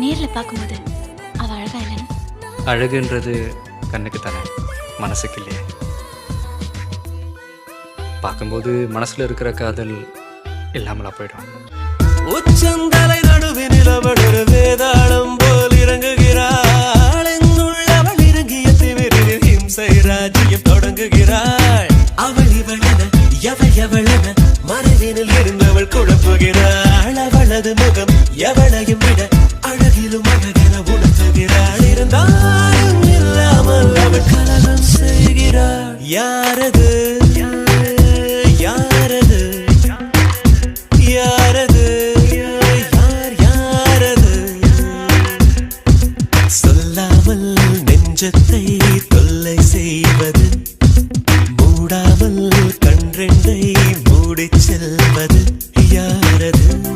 நேர்ல பார்க்கும்போது அவ அழகா இல்லைன்னு? அழகுன்றது கண்ணுக்கு தானே மனசுக்கு இல்லையே. பார்க்கும்போது மனசில் இருக்கிற காதல் இல்லாமலா போயிடும். உச்சந்தலை அவள் ஒரு வேதாளம் போல் இறங்குகிறாள். என்னுள்ளவள் இறங்கிய திமிரில் ஹிம்சை ராஜ்யம் தொடங்குகிறாள். அவள் இவளென எவள் எவளென மறைவினில் இருந்தவள் குழப்புகிறாள். அவளது முகம் எவளையும் விட அழகிலும் அழகென உடுத்துகிறாள் இருந்தாலும் இல்லாமல் அவள் கலனம் செய்கிறாள் யாரது? யாரது? யாரது? யார் யாரது? சொல்லாமல் நெஞ்சத்தை தொல்லை மூடாமல் கன்றெண்டை மூடிச் செல்வது. யாரது?